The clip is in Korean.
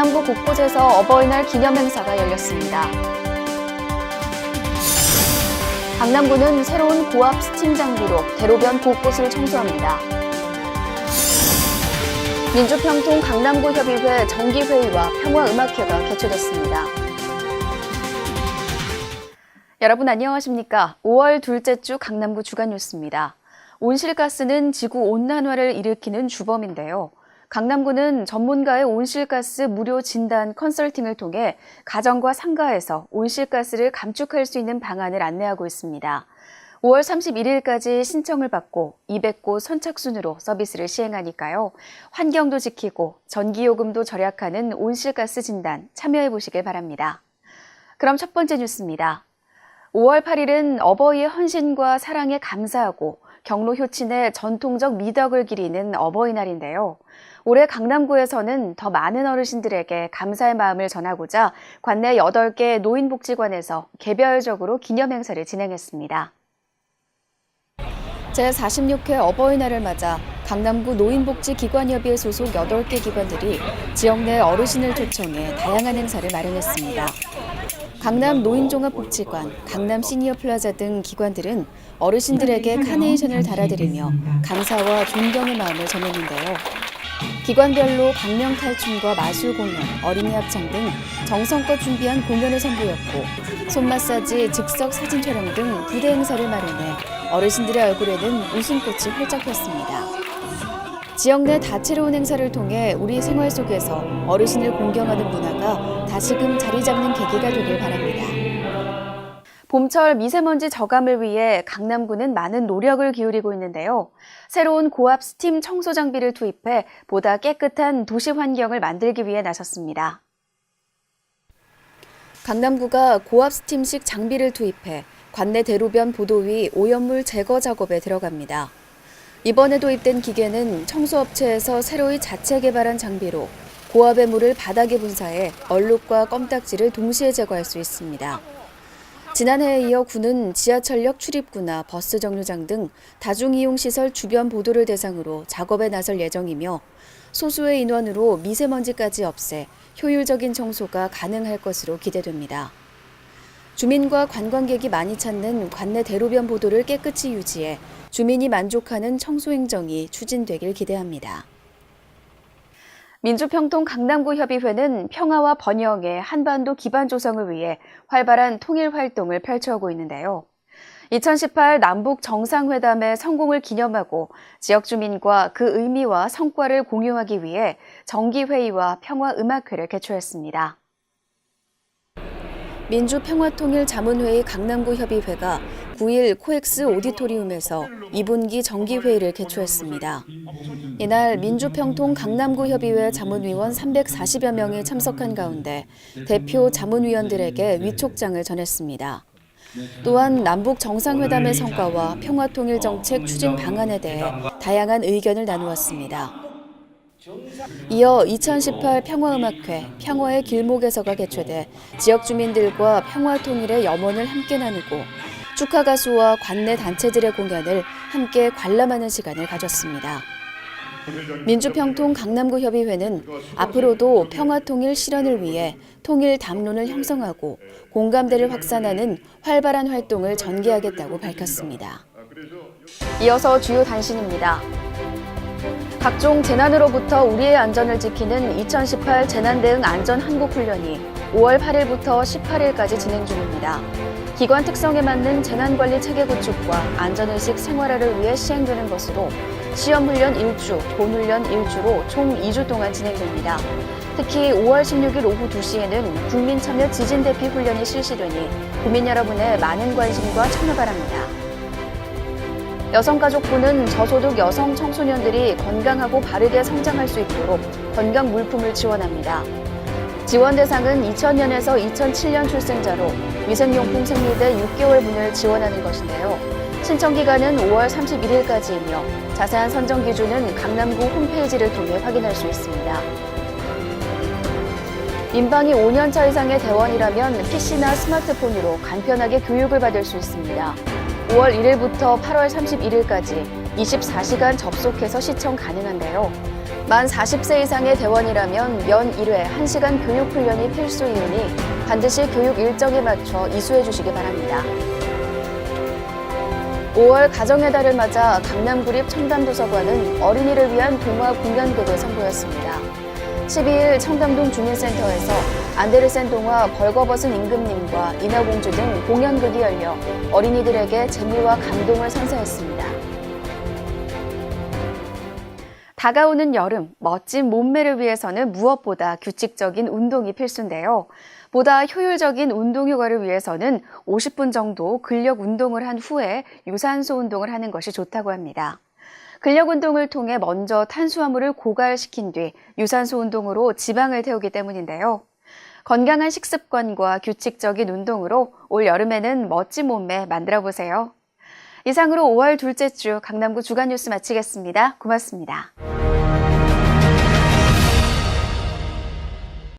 강남구 곳곳에서 어버이날 기념 행사가 열렸습니다. 강남구는 새로운 고압 스팀 장비로 대로변 곳곳을 청소합니다. 민주평통 강남구 협의회 정기회의와 평화음악회가 개최됐습니다. 여러분 안녕하십니까? 5월 둘째 주 강남구 주간 뉴스입니다. 온실가스는 지구 온난화를 일으키는 주범인데요. 강남구는 전문가의 온실가스 무료 진단 컨설팅을 통해 가정과 상가에서 온실가스를 감축할 수 있는 방안을 안내하고 있습니다. 5월 31일까지 신청을 받고 200곳 선착순으로 서비스를 시행하니까요. 환경도 지키고 전기요금도 절약하는 온실가스 진단 참여해 보시길 바랍니다. 그럼 첫 번째 뉴스입니다. 5월 8일은 어버이의 헌신과 사랑에 감사하고 경로 효친의 전통적 미덕을 기리는 어버이날인데요. 올해 강남구에서는 더 많은 어르신들에게 감사의 마음을 전하고자 관내 8개 노인복지관에서 개별적으로 기념 행사를 진행했습니다. 제46회 어버이날을 맞아 강남구 노인복지기관협의회 소속 8개 기관들이 지역 내 어르신을 초청해 다양한 행사를 마련했습니다. 강남 노인종합복지관, 강남 시니어플라자 등 기관들은 어르신들에게 카네이션을 달아드리며 감사와 존경의 마음을 전했는데요. 기관별로 방명 탈춤과 마술 공연, 어린이 합창 등 정성껏 준비한 공연을 선보였고 손 마사지, 즉석 사진 촬영 등 부대 행사를 마련해 어르신들의 얼굴에는 웃음꽃이 활짝 폈습니다. 지역 내 다채로운 행사를 통해 우리 생활 속에서 어르신을 공경하는 문화가 다시금 자리 잡는 계기가 되길 바랍니다. 봄철 미세먼지 저감을 위해 강남구는 많은 노력을 기울이고 있는데요. 새로운 고압 스팀 청소 장비를 투입해 보다 깨끗한 도시 환경을 만들기 위해 나섰습니다. 강남구가 고압 스팀식 장비를 투입해 관내 대로변 보도 위 오염물 제거 작업에 들어갑니다. 이번에 도입된 기계는 청소업체에서 새로이 자체 개발한 장비로 고압의 물을 바닥에 분사해 얼룩과 껌딱지를 동시에 제거할 수 있습니다. 지난해에 이어 구는 지하철역 출입구나 버스 정류장 등 다중이용시설 주변 보도를 대상으로 작업에 나설 예정이며 소수의 인원으로 미세먼지까지 없애 효율적인 청소가 가능할 것으로 기대됩니다. 주민과 관광객이 많이 찾는 관내 대로변 보도를 깨끗이 유지해 주민이 만족하는 청소 행정이 추진되길 기대합니다. 민주평통 강남구 협의회는 평화와 번영의 한반도 기반 조성을 위해 활발한 통일 활동을 펼쳐오고 있는데요. 2018 남북 정상회담의 성공을 기념하고 지역 주민과 그 의미와 성과를 공유하기 위해 정기회의와 평화음악회를 개최했습니다. 민주평화통일자문회의 강남구 협의회가 9일 코엑스 오디토리움에서 2분기 정기회의를 개최했습니다. 이날 민주평통 강남구 협의회 자문위원 340여 명이 참석한 가운데 대표 자문위원들에게 위촉장을 전했습니다. 또한 남북 정상회담의 성과와 평화통일 정책 추진 방안에 대해 다양한 의견을 나누었습니다. 이어 2018 평화음악회 평화의 길목에서가 개최돼 지역 주민들과 평화 통일의 염원을 함께 나누고 축하 가수와 관내 단체들의 공연을 함께 관람하는 시간을 가졌습니다. 민주평통 강남구 협의회는 앞으로도 평화통일 실현을 위해 통일 담론을 형성하고 공감대를 확산하는 활발한 활동을 전개하겠다고 밝혔습니다. 이어서 주요 단신입니다. 각종 재난으로부터 우리의 안전을 지키는 2018 재난대응 안전한국훈련이 5월 8일부터 18일까지 진행 중입니다. 기관 특성에 맞는 재난관리 체계 구축과 안전의식 생활화를 위해 시행되는 것으로 시험훈련 1주, 본훈련 1주로 총 2주 동안 진행됩니다. 특히 5월 16일 오후 2시에는 국민참여 지진대피 훈련이 실시되니 국민 여러분의 많은 관심과 참여 바랍니다. 여성가족부는 저소득 여성 청소년들이 건강하고 바르게 성장할 수 있도록 건강 물품을 지원합니다. 지원 대상은 2000년에서 2007년 출생자로 위생용품 생리대 6개월 분을 지원하는 것인데요. 신청 기간은 5월 31일까지이며 자세한 선정 기준은 강남구 홈페이지를 통해 확인할 수 있습니다. 민방위 5년차 이상의 대원이라면 PC나 스마트폰으로 간편하게 교육을 받을 수 있습니다. 5월 1일부터 8월 31일까지 24시간 접속해서 시청 가능한데요. 만 40세 이상의 대원이라면 연 1회 1시간 교육 훈련이 필수이오니 반드시 교육 일정에 맞춰 이수해 주시기 바랍니다. 5월 가정의 달을 맞아 강남구립 청담도서관은 어린이를 위한 동화 공연극을 선보였습니다. 12일 청담동 주민센터에서 안데르센 동화 벌거벗은 임금님과 인어공주 등 공연극이 열려 어린이들에게 재미와 감동을 선사했습니다. 다가오는 여름, 멋진 몸매를 위해서는 무엇보다 규칙적인 운동이 필수인데요. 보다 효율적인 운동 효과를 위해서는 50분 정도 근력 운동을 한 후에 유산소 운동을 하는 것이 좋다고 합니다. 근력 운동을 통해 먼저 탄수화물을 고갈시킨 뒤 유산소 운동으로 지방을 태우기 때문인데요. 건강한 식습관과 규칙적인 운동으로 올 여름에는 멋진 몸매 만들어 보세요. 이상으로 5월 둘째 주 강남구 주간 뉴스 마치겠습니다. 고맙습니다.